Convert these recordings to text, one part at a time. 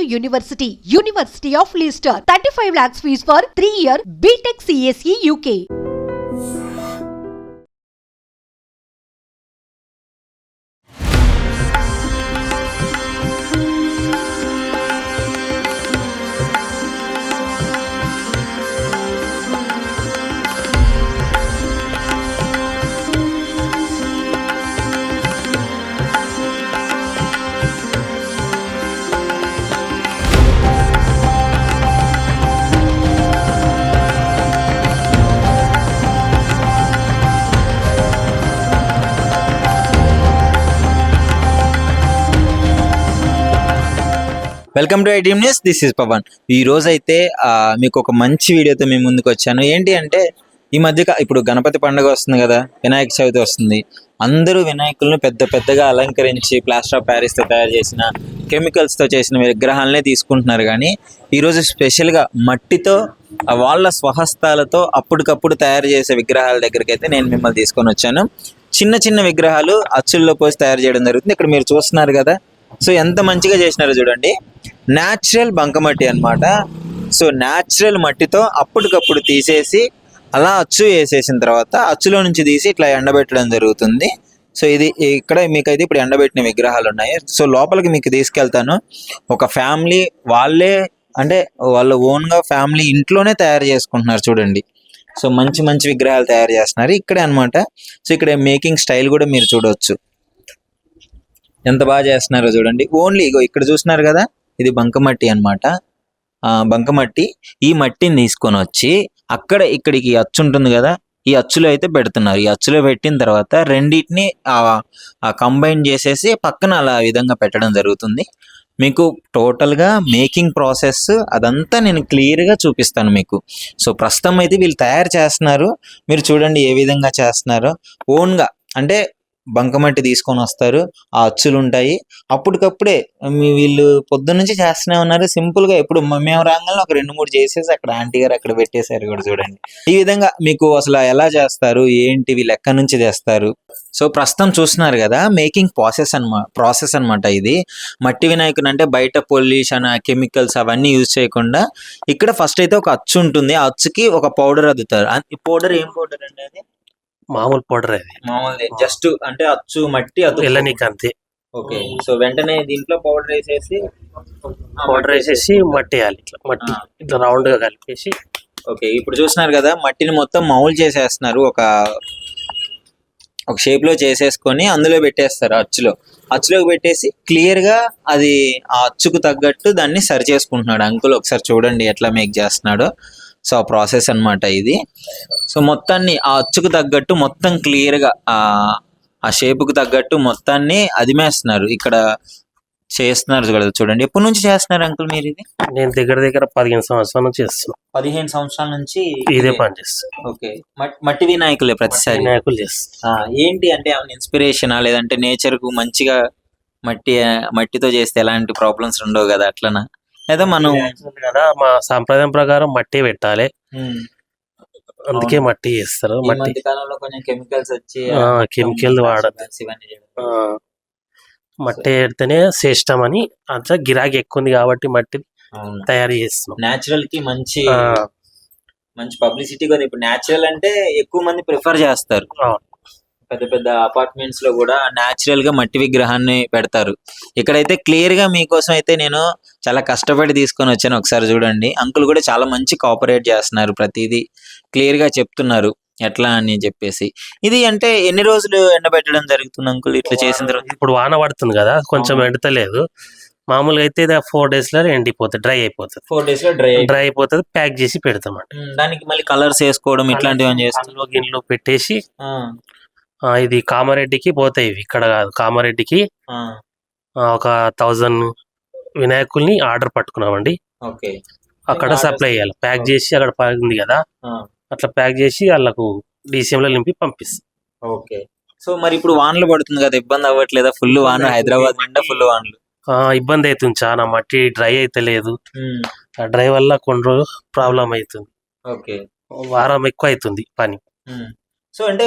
University, University of Leicester, 35 lakhs fees for 3 year BTech CSE UK. Welcome to ఐటీమ్ news this is Pawan ఈ రోజు అయితే మీకు ఒక మంచి వీడియోతో మేము ముందుకు వచ్చాను. ఏంటి అంటే ఈ మధ్య ఇప్పుడు గణపతి పండుగ వస్తుంది కదా వినాయక చవితి వస్తుంది. అందరూ వినాయకులను పెద్ద పెద్దగా అలంకరించి ప్లాస్టర్ ఆఫ్ ప్యారిస్తో తయారు చేసిన కెమికల్స్తో చేసిన విగ్రహాలనే తీసుకుంటున్నారు. కానీ ఈరోజు స్పెషల్గా మట్టితో వాళ్ళ స్వహస్తాలతో అప్పటికప్పుడు తయారు చేసే విగ్రహాల దగ్గరికి అయితే నేను మిమ్మల్ని తీసుకొని వచ్చాను. చిన్న చిన్న విగ్రహాలు అచ్చుల్లో పోసి తయారు చేయడం జరుగుతుంది. ఇక్కడ మీరు చూస్తున్నారు కదా. సో ఎంత మంచిగా చేసినారో చూడండి. న్యాచురల్ బంకమట్టి అన్నమాట. సో న్యాచురల్ మట్టితో అప్పటికప్పుడు తీసేసి అలా అచ్చు వేసేసిన తర్వాత అచ్చులో నుంచి తీసి ఇట్లా ఎండబెట్టడం జరుగుతుంది. సో ఇది ఇక్కడ మీకైతే ఇప్పుడు ఎండబెట్టిన విగ్రహాలు ఉన్నాయి సో లోపలికి మీకు తీసుకెళ్తాను. ఒక ఫ్యామిలీ వాళ్ళే అంటే వాళ్ళ ఓన్గా ఫ్యామిలీ ఇంట్లోనే తయారు చేసుకుంటున్నారు చూడండి. సో మంచి మంచి విగ్రహాలు తయారు చేస్తున్నారు. ఇక్కడే అన్నమాట. సో ఇక్కడ మేకింగ్ స్టైల్ కూడా మీరు చూడవచ్చు ఎంత బాగా చేస్తున్నారో చూడండి. ఓన్లీ ఇగో ఇక్కడ చూస్తున్నారు కదా. ఇది బంకమట్టి అన్నమాట. ఆ బంకమట్టి ఈ మట్టిని తీసుకొని వచ్చి అక్కడ ఇక్కడికి అచ్చు ఉంటుంది కదా ఈ అచ్చులో అయితే పెడుతున్నారు. ఈ అచ్చులో పెట్టిన తర్వాత రెండింటిని ఆ కంబైన్ చేసేసి పక్కన అలా విధంగా పెట్టడం జరుగుతుంది. మీకు టోటల్గా మేకింగ్ ప్రాసెస్ అదంతా నేను క్లియర్గా చూపిస్తాను మీకు. సో ప్రస్తుతం అయితే వీళ్ళు తయారు చేస్తున్నారు. మీరు చూడండి ఏ విధంగా చేస్తున్నారో. ఓన్గా అంటే బంకమట్టి తీసుకొని వస్తారు. ఆ అచ్చులు ఉంటాయి అప్పటికప్పుడే మీ వీళ్ళు పొద్దున్న నుంచి చేస్తూనే ఉన్నారు. సింపుల్గా ఇప్పుడు మేము రాగానే ఒక రెండు మూడు చేసేసి అక్కడ ఆంటీ గారు అక్కడ పెట్టేశారు కూడా చూడండి. ఈ విధంగా మీకు అసలు ఎలా చేస్తారు? ఏంటి? వీళ్ళు ఎక్కడి నుంచి చేస్తారు సో ప్రస్తుతం చూస్తున్నారు కదా మేకింగ్ ప్రాసెస్ అనమా ప్రాసెస్ అన్నమాట ఇది. మట్టి వినాయకుని అంటే బయట పొల్యూషన్ కెమికల్స్ అవన్నీ యూజ్ చేయకుండా ఇక్కడ ఫస్ట్ అయితే ఒక అచ్చు ఉంటుంది ఆ అచ్చుకి ఒక పౌడర్ అద్దుతారు. పౌడర్ ఏం పౌడర్ అండి అది? మామూలు పౌడర్ అది. మామూలు. జస్ట్ అంటే అచ్చు మట్టి అద్దు వెళ్ళనీకి అంతే. ఓకే. సో వెంటనే దీంట్లో పౌడర్ వేసేసి పౌడర్ వేసేసి మట్టి వేయాలి ఇట్లా. మట్టి. ఇట్లా రౌండ్గా కలిపేసి. ఓకే. ఇప్పుడు చూస్తున్నారు కదా మట్టిని మొత్తం మౌల్ చేసేస్తున్నారు. ఒక ఒక షేప్లో చేసేసుకొని అందులో పెట్టేస్తారు అచ్చులో. అచ్చులోకి పెట్టేసి క్లియర్గా అది ఆ అచ్చుకు తగ్గట్టు దాన్ని సరి చేసుకుంటున్నాడు. అంకుల్ ఒకసారి చూడండి ఎట్లా మేక్ చేస్తున్నాడో. సో ఆ ప్రాసెస్ అన్నమాట ఇది. సో మొత్తాన్ని ఆ అచ్చుకు తగ్గట్టు మొత్తం క్లియర్గా ఆ ఆ షేప్కు తగ్గట్టు మొత్తాన్ని అదిమేస్తున్నారు. ఇక్కడ చేస్తున్నారు కదా చూడండి. ఎప్పటి నుంచి చేస్తున్నారు అంకుల్ మీరు ఇది? నేను దగ్గర దగ్గర పదిహేను సంవత్సరాల నుంచి చేస్తున్నా. పదిహేను సంవత్సరాల నుంచి ఇదే పని చేస్తాను ఓకే. మట్- మట్టి వినాయకులే ప్రతిసారి. వినాయకులు చేస్తాను ఏంటి అంటే ఏమైనా ఇన్స్పిరేషనా లేదంటే నేచర్కు మంచిగా మట్టి మట్టితో చేస్తే ఎలాంటి ప్రాబ్లమ్స్ ఉండవు కదా అట్లనా? లేదా మనం కదా మా సాంప్రదాయం ప్రకారం మట్టి పెట్టాలి. అందుకే మట్టి చేస్తారు. మట్టి కాలంలో కొంచెం కెమికల్స్ వచ్చి చేయడం. ఆ, మట్టి పెడితేనే శ్రేష్టం అని అంతా గిరాకీ ఎక్కువ ఉంది కాబట్టి మట్టి తయారు చేస్తున్నాం. నేచురల్కి మంచి మంచి పబ్లిసిటీ కూడా ఇప్పుడు నేచురల్ అంటే ఎక్కువ మంది ప్రిఫర్ చేస్తారు. పెద్ద పెద్ద అపార్ట్మెంట్స్లో కూడా నేచురల్గా మట్టి విగ్రహాన్ని పెడతారు. ఇక్కడైతే క్లియర్గా మీకోసం అయితే నేను చాలా కష్టపడి తీసుకొని వచ్చాను ఒకసారి చూడండి. అంకుల్ కూడా చాలా మంచి కోఆపరేట్ చేస్తున్నారు ప్రతిదీ క్లియర్గా చెప్తున్నారు. ఎట్లా అని చెప్పేసి. ఇది అంటే ఎన్ని రోజులు ఎండబెట్టడం జరుగుతుంది అంకుల్ ఇట్లా చేసిన తర్వాత? ఇప్పుడు వాన పడుతుంది కదా కొంచెం. ఎండతలేదు. మామూలుగా అయితే ఫోర్ డేస్లో ఎండిపోతుంది డ్రై అయిపోతుంది. ఫోర్ డేస్లో డ్రై డ్రై అయిపోతుంది ప్యాక్ చేసి పెడతామంట. దానికి మళ్ళీ కలర్స్ వేసుకోవడం ఇట్లాంటివి గిన్నెలో పెట్టేసి ఇది కామారెడ్డికి పోతాయి ఇవి. ఇక్కడ కాదు కామారెడ్డికి ఒక థౌజండ్ వినాయకుల్ని ఆర్డర్ పట్టుకున్నామండి. ఓకే. అక్కడ సప్లై చేయాలి. ప్యాక్ చేసి అక్కడ ఉంది కదా. అట్లా ప్యాక్ చేసి వాళ్ళకు DCM లో నింపి పంపిస్తాం. ఓకే. సో మరి ఇప్పుడు వానలు పడుతుంది కదా ఇబ్బంది అవ్వట్లేదా? ఫుల్ వాన హైదరాబాద్ నిండా ఫుల్ వానలు. ఇబ్బంది అవుతుంది చాలా మట్టి డ్రై అయితే లేదు. ఆ డ్రై వల్ల కొన్ని రోజులు ప్రాబ్లం అవుతుంది. ఓకే. వారం ఎక్కువ అవుతుంది పని. సో అంటే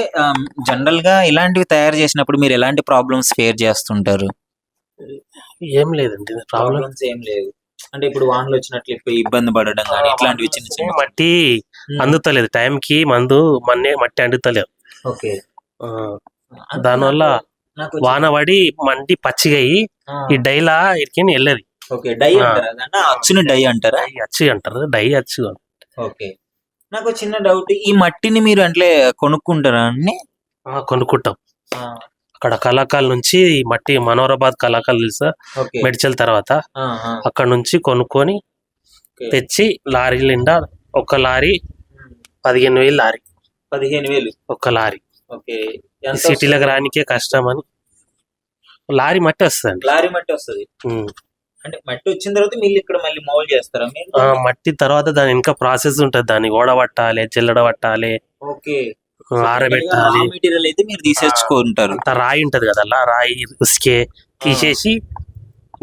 జనరల్గా ఇలాంటివి తయారు చేసినప్పుడు మీరు ఎలాంటి ప్రాబ్లమ్స్ ఫేర్ చేస్తుంటారు? ఏం లేదండి. ప్రాబ్లం ప్రాబ్లమ్స్ ఏం లేవు అంటే ఇప్పుడు వానలు వచ్చినట్లు ఇబ్బంది పడడం కానీ ఇట్లాంటివి చిన్న చిన్న మట్టి అందుతలేదు. టైం కి మందు మన్నే మట్టి అందుతలేదు ఓకే. దానివల్ల వాన పడి మండి పచ్చిగా అయ్యి ఈ డైలా ఇరికి వెళ్ళదు ఓకే. డై. అంటారా? అచ్చుని డై అంటారా? అచ్చి అంటారు. డై అచ్చు ఓకే. నాకు చిన్న డౌట్ ఈ మట్టిని మీరు అంటే కొనుక్కుంటారా అండి? ఆ, కొనుక్కుంటాం. అక్కడ కళాకాల నుంచి ఈ మట్టి మనోరాబాద్ కళాకాలు తెలుసా? ఓకే. మెడిచల్ తర్వాత. ఆ, ఆ. అక్కడ నుంచి కొనుక్కొని ఓకే. తెచ్చి లారీ నిండా ఒక లారీ పదిహేను వేలు లారీ. పదిహేను వేలు. ఒక్క లారీ. ఓకే. ఈ ఎంత సిటీలకు వస్తుంది? రానికే కష్టం అని. లారీ మట్టి వస్తుందండి. లారీ మట్టి వస్తుంది. అంటే మట్టి వచ్చిన తర్వాత మీరు ఇక్కడ మళ్ళీ మౌల్ చేస్తారా? మీరు ఆ మట్టి తర్వాత దాని ఇంకా ప్రాసెస్ ఉంటది. దాన్ని ఓడబట్టాలి చెల్లడబట్టాలి ఓకే. ఆరబెట్టాలి. మెటీరియల్ అయితే మీరు తీసేసుకుంటారు. రాయి ఉంటది కదా అలా రాయి ఉసుకే తీసేసి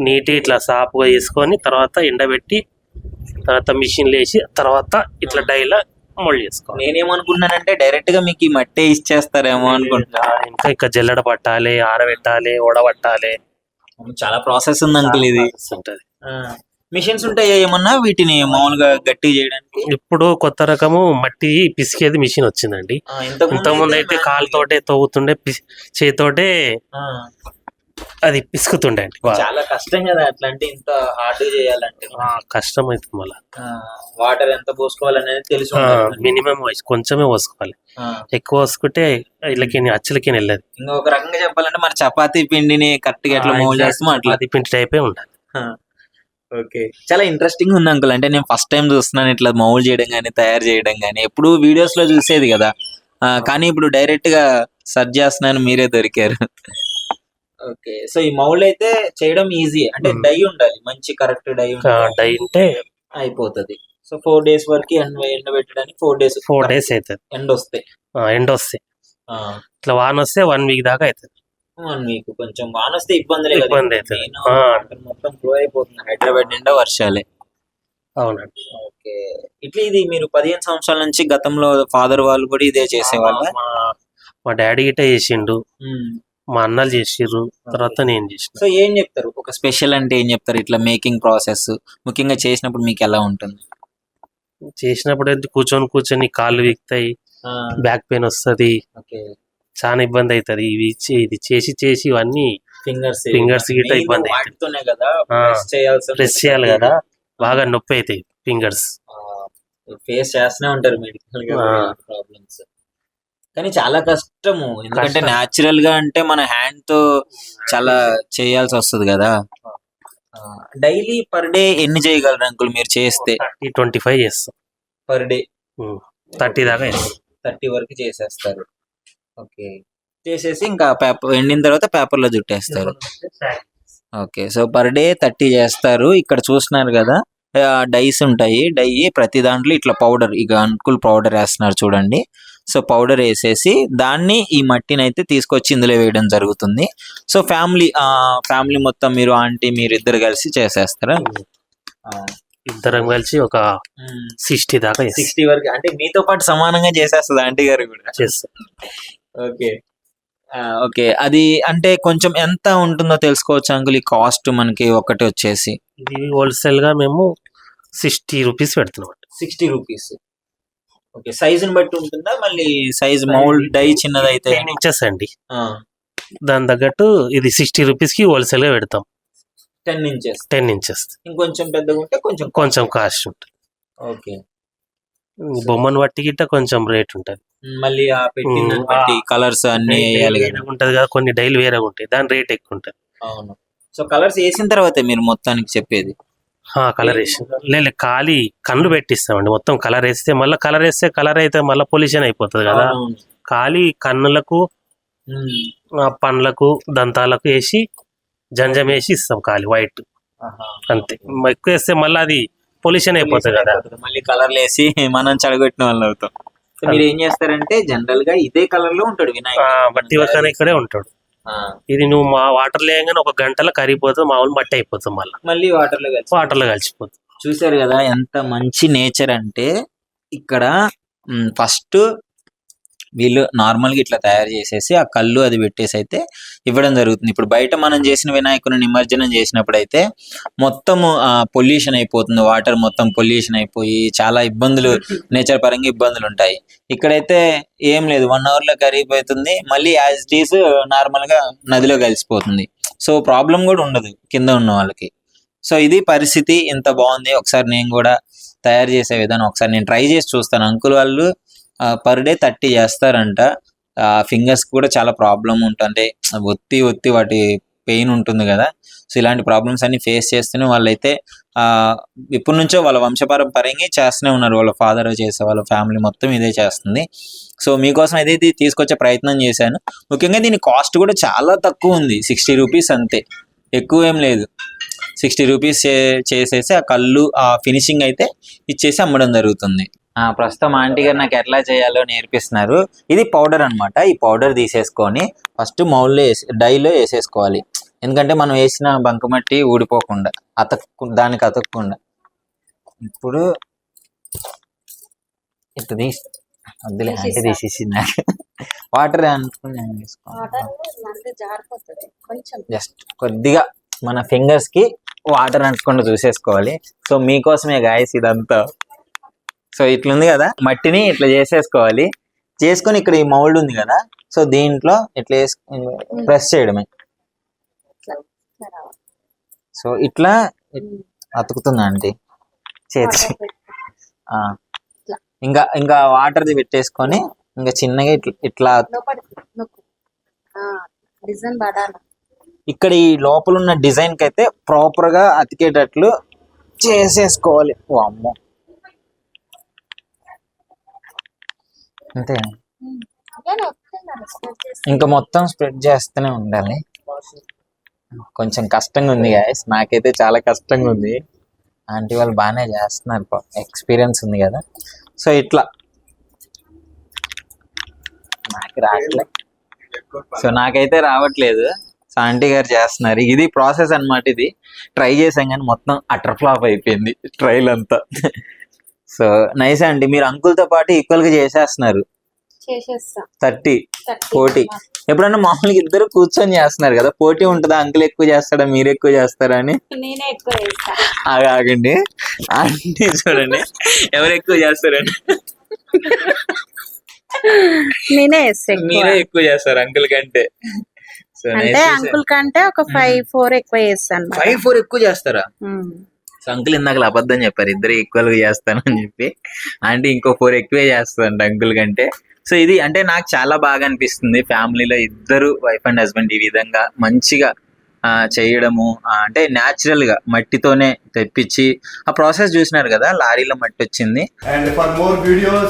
నీట్ ఇట్లా సాపుగా వేసుకొని తర్వాత ఎండబెట్టి తర్వాత మిషన్ వేసి తర్వాత ఇట్లా డైలా మోల్డ్ చేసుకోవాలి. నేనేమనుకున్నానంటే డైరెక్ట్గా మీకు ఈ మట్టే ఇచ్చేస్తారేమో అనుకుంటున్నా. ఇంకా ఇంకా జల్లెడ పట్టాలి ఆరబెట్టాలి ఓడబట్టాలి. చాలా ప్రాసెస్ ఉంది అంకుల్ ఇది ఉంటది. మిషన్స్ ఉంటాయా ఏమన్నా? వీటిని మామూలుగా గట్టి చేయడానికి? ఇప్పుడు కొత్త రకము మట్టి పిసికేది మిషన్ వచ్చిందండి. ఇంతకుముందు అయితే కాలుతోటే తవ్వుతుండే ఆ, అది పిసుకుతుండే. చాలా కష్టం కదా అట్లా అంటే ఇంత హార్డ్ చేయాలంటే. కష్టం అవుతుంది మళ్ళీ. వాటర్ ఎంత పోసుకోవాలనేది తెలిసి. మినిమం కొంచెమే పోసుకోవాలి. ఎక్కువ పోసుకుంటే ఇళ్ళకి అచ్చలకి వెళ్ళదు. ఇంకా ఒక రకంగా చెప్పాలంటే మన చపాతీ పిండిని కరెక్ట్గా ఎట్లా మోల్ చేస్తామో అట్లా. పిండి టైపే ఉండాలి. ఓకే. చాలా ఇంట్రెస్టింగ్ ఉంది అంకుల్ అంటే నేను ఫస్ట్ టైం చూస్తున్నాను ఇట్లా మౌల్ చేయడం కానీ తయారు చేయడం కానీ ఎప్పుడు వీడియోస్లో చూసేది కదా. కానీ ఇప్పుడు డైరెక్ట్గా సర్చ్ చేస్తున్నాను మీరే దొరికారు. ఓకే. సో ఈ మౌల్ అయితే చేయడం ఈజీ. అంటే. డై ఉండాలి. మంచి కరెక్ట్ డై డై ఉంటే అయిపోతుంది. సో ఫోర్ డేస్ వరకు ఎండ ఎండ పెట్టడానికి ఫోర్ డేస్ ఫోర్ డేస్ అవుతుంది ఎండ వస్తాయి ఎండ వస్తాయి ఇట్లా వాన వస్తే వన్ వీక్ దాకా అవుతుంది వన్ వీక్ కొంచెం వాన వస్తే ఇబ్బందులే కదా. ఇబ్బంది అవుతుంది. మొత్తం ఫ్లో అయిపోతుంది. హైదరాబాద్ నిండా వర్షాలే. అవునండి. ఓకే. ఇట్లా ఇది మీరు పదిహేను సంవత్సరాల నుంచి గతంలో ఫాదర్ వాళ్ళు కూడా ఇదే చేసేవాళ్ళ? మా డాడీ గిట్ట చేసిండు. మా అన్నలు చేసిర్రు తర్వాత నేను చేసిన. సో ఏం చెప్తారు? ఒక స్పెషల్ అంటే ఏం చెప్తారు? ఇట్లా మేకింగ్ ప్రాసెస్ ముఖ్యంగా చేసినప్పుడు మీకు ఎలా ఉంటుంది? చేసినప్పుడు అయితే కూర్చొని కూర్చొని కాళ్ళు వీక్తాయి బ్యాక్ పెయిన్ వస్తది ఓకే. చాలా ఇబ్బంది అవుతుంది ఇవి చే- ఇది చేసి చేసి ఇవన్నీ ఫింగర్స్ Fingers గిట్ట ఇబ్బంది అవుతుంది. వాటితోనే కదా ఆ. ప్రెస్ చేయాల్సి ప్రెస్ చేయాలి కదా. బాగా నొప్పి అవుతాయి ఫింగర్స్. ఫేస్ చేస్తూనే ఉంటారు మెడికల్ ఆ. ప్రాబ్లమ్స్ కానీ చాలా కష్టము. ఎందుకంటే కష్టం. న్యాచురల్గా అంటే మన హ్యాండ్తో చాలా చేయాల్సి వస్తుంది కదా. డైలీ పర్ డే ఎన్ని చేయగలరు అంకుల్ మీరు చేస్తే? థర్టీ ట్వంటీ ఫైవ్ చేస్తాం. పర్ డే థర్టీ దాకా చేస్తాం. థర్టీ వరకు చేసేస్తారు. ఓకే. చేసేసి ఇంకా పేపర్ ఎండిన తర్వాత పేపర్లో చుట్టేస్తారు. Okay. So per day thirty చేస్తారు. ఇక్కడ చూస్తున్నారు కదా డైస్ ఉంటాయి. డై ప్రతి దాంట్లో ఇట్లా పౌడర్ ఇక అంకుల్ పౌడర్ వేస్తున్నారు చూడండి. సో పౌడర్ వేసేసి దాన్ని ఈ మట్టిని అయితే తీసుకొచ్చి ఇందులో వేయడం జరుగుతుంది. సో ఫ్యామిలీ ఫ్యామిలీ మొత్తం మీరు ఆంటీ మీరు ఇద్దరు కలిసి చేసేస్తారా? ఇద్దరం కలిసి ఒక సిక్స్టీ దాకా. సిక్స్టీ వరకు అంటే మీతో పాటు సమానంగా చేసేస్తుంది ఆంటీ గారు కూడా? చేస్తాం. ఓకే. ఓకే. అది అంటే కొంచెం ఎంత ఉంటుందో తెలుసుకోవచ్చు అంకుల్ ఈ కాస్ట్ మనకి ఒకటి వచ్చేసి. ఇది హోల్సేల్గా మేము సిక్స్టీ రూపీస్ పెడుతున్నాం. సిక్స్టీ రూపీస్ ఓకే సైజుని బట్టి ఉంటుందా? మళ్ళీ సైజ్ మౌల్డ్ డై చిన్నదైతే? టెన్ ఇంచెస్ అండి. దాని తగ్గట్టు ఇది సిక్స్టీ రూపీస్కి హోల్సేల్గా పెడతాం. Ten inches. Ten inches. ఇంకొంచెం పెద్దగా ఉంటే కొంచెం కొంచెం కాస్ట్ ఉంటుంది. ఓకే. బొమ్మను బట్టి గిట్ట కొంచెం రేట్ ఉంటుంది. మళ్ళీ ఆ పెట్టిన బట్టి. కలర్స్ అన్ని ఉంటది కదా కొన్ని డైలీ వేరే ఉంటాయి. దాని రేట్ ఎక్కువ ఉంటుంది. అవును. సో కలర్స్ వేసిన తర్వాతే మీరు మొత్తానికి చెప్పేది. కలర్ వేసి. లేదు ఖాళీ కళ్ళు పెట్టిస్తామండి. మొత్తం కలర్ వేస్తే మళ్ళీ కలర్ వేస్తే కలర్ అయితే మళ్ళీ పొల్యూషన్ అయిపోతుంది కదా. ఖాళీ కన్నులకు పండ్లకు దంతాలకు వేసి జంజం వేసి ఇస్తాం ఖాళీ వైట్. అంతే. ఎక్కువ వేస్తే మళ్ళీ అది పొల్యూషన్ అయిపోతుంది కదా. మళ్ళీ కలర్లు వేసి మనం చెడగొట్టిన వాళ్ళు అవుతాం మీరు ఏం చేస్తారంటే జనరల్గా ఇదే కలర్లో ఉంటాడు ఆ, వినాయకుడు బట్టి ఇక్కడే ఉంటాడు. ఇది నువ్వు మా వాటర్ లేగానే ఒక గంటలో కరిగిపోతుంది మామూలు మట్టి అయిపోతుంది మళ్ళీ. మళ్ళీ వాటర్లో కలిసి వాటర్లో కలిసిపోతుంది. చూసారు కదా ఎంత మంచి నేచర్ అంటే ఇక్కడ ఫస్ట్ వీళ్ళు నార్మల్గా ఇట్లా తయారు చేసేసి ఆ కళ్ళు అది పెట్టేసి అయితే ఇవ్వడం జరుగుతుంది. ఇప్పుడు బయట మనం చేసిన వినాయకుని నిమజ్జనం చేసినప్పుడు అయితే మొత్తము పొల్యూషన్ అయిపోతుంది. వాటర్ మొత్తం పొల్యూషన్ అయిపోయి చాలా ఇబ్బందులు నేచర్ పరంగా ఇబ్బందులు ఉంటాయి. ఇక్కడైతే ఏం లేదు. వన్ అవర్లో కరిగిపోతుంది మళ్ళీ యాజ్ ఇట్ ఈస్ నార్మల్గా నదిలో కలిసిపోతుంది. సో ప్రాబ్లం కూడా ఉండదు కింద ఉన్న వాళ్ళకి. సో ఇది పరిస్థితి. ఇంత బాగుంది. ఒకసారి నేను కూడా తయారు చేసే విధానం. ఒకసారి నేను ట్రై చేసి చూస్తాను. అంకుల్ వాళ్ళు పర్ డే థర్టీ చేస్తారంట. ఫింగర్స్ కూడా చాలా ప్రాబ్లం ఉంటుంది ఒత్తి ఒత్తి వాటి పెయిన్ ఉంటుంది కదా. సో ఇలాంటి ప్రాబ్లమ్స్ అన్ని ఫేస్ చేస్తూనే వాళ్ళైతే ఆ ఇప్పటి నుంచో వాళ్ళ వంశపారంపర్యంగా చేస్తూనే ఉన్నారు. వాళ్ళ ఫాదర్ చేసే వాళ్ళ ఫ్యామిలీ మొత్తం ఇదే చేస్తుంది. సో మీకోసం అయితే ఇది తీసుకొచ్చే ప్రయత్నం చేశాను ముఖ్యంగా దీని కాస్ట్ కూడా చాలా తక్కువ ఉంది. సిక్స్టీ రూపీస్ అంతే. ఎక్కువ ఏం లేదు. సిక్స్టీ రూపీస్ చేసేసి ఆ కళ్ళు ఆ ఫినిషింగ్ అయితే ఇచ్చేసి అమ్మడం జరుగుతుంది. ఆ ప్రస్తుతం ఆంటీ గారు నాకు ఎట్లా చేయాలో నేర్పిస్తున్నారు. ఇది పౌడర్ అన్నమాట. ఈ పౌడర్ తీసేసుకొని ఫస్ట్ మౌల్లో వేసి డైలో వేసేసుకోవాలి. ఎందుకంటే మనం వేసిన బంకమట్టి ఊడిపోకుండా అతక్కు దానికి అతకకుండా. ఇప్పుడు ఇట్లా తీసి వద్దులే అంటే తీసేసి నాకు. వాటర్ అనుకుని నేను జస్ట్ కొద్దిగా మన ఫింగర్స్కి వాటర్ అంటకుండా చూసేసుకోవాలి. సో మీకోసమే గాయస్ ఇదంతా. సో ఇట్లుంది కదా? మట్టిని ఇట్లా చేసేసుకోవాలి. చేసుకొని ఇక్కడ ఈ మౌల్డ్ ఉంది కదా? సో దీంట్లో ఇట్లా ప్రెస్ చేయడమే. సో ఇట్లా అతుకుతుంది ఆంటీ. చేతి ఆ. ఇంకా ఇంకా వాటర్ది పెట్టేసుకొని ఇంకా చిన్నగా ఇట్లా ఇట్లా డిజైన్ ఇక్కడ ఈ లోపల ఉన్న డిజైన్కి అయితే ప్రాపర్గా అతికేటట్లు చేసేసుకోవాలి. ఓ అమ్మో అంతే. ఇంకా మొత్తం స్ప్రెడ్ చేస్తూనే ఉండాలి. కొంచెం కష్టంగా ఉంది గాయస్ నాకైతే చాలా కష్టంగా ఉంది. ఆంటీ వాళ్ళు బాగానే చేస్తున్నారు. ఎక్స్పీరియన్స్ ఉంది కదా. సో ఇట్లా. నాకు రావట్లేదు సో నాకైతే రావట్లేదు. సో ఆంటీ గారు చేస్తున్నారు. ఇది ప్రాసెస్ అన్నమాట ఇది. ట్రై చేసాం కానీ మొత్తం అటర్ ఫ్లాప్ అయిపోయింది ట్రైల్ అంతా. సో నైస్ అండి. మీరు అంకుల్తో పాటు ఈక్వల్గా చేసేస్తున్నారు. చేసేస్తా. థర్టీ పోటీ ఎప్పుడన్నా మామూలుగా ఇద్దరు కూర్చొని చేస్తున్నారు కదా పోటీ ఉంటుందా? అంకుల్ ఎక్కువ చేస్తాడా? మీరు ఎక్కువ చేస్తారా అని? ఆగా ఆగండి. అంటే చూడండి. ఎవరు ఎక్కువ చేస్తారండి నేనే. మీరే ఎక్కువ చేస్తారు అంకుల్ కంటే. అంటే అంకుల్ కంటే ఒక ఫైవ్ ఫోర్ ఎక్కువ చేస్తాను ఫైవ్ ఫోర్ ఎక్కువ చేస్తారా? సో అంకుల్ ఇందాక అబద్ధం చెప్పారు. ఇద్దరు ఈక్వల్గా చేస్తానని చెప్పి. అంటే ఇంకో ఫోర్ ఎక్కువే చేస్తారంట అంకుల్ కంటే. సో ఇది అంటే నాకు చాలా బాగా అనిపిస్తుంది. ఫ్యామిలీలో ఇద్దరు వైఫ్ అండ్ హస్బెండ్ ఈ విధంగా మంచిగా ఆ, చేయడము అంటే న్యాచురల్గా మట్టితోనే తెప్పించి ఆ ప్రాసెస్ చూసినారు కదా లారీలో మట్టి వచ్చింది. And for more videos,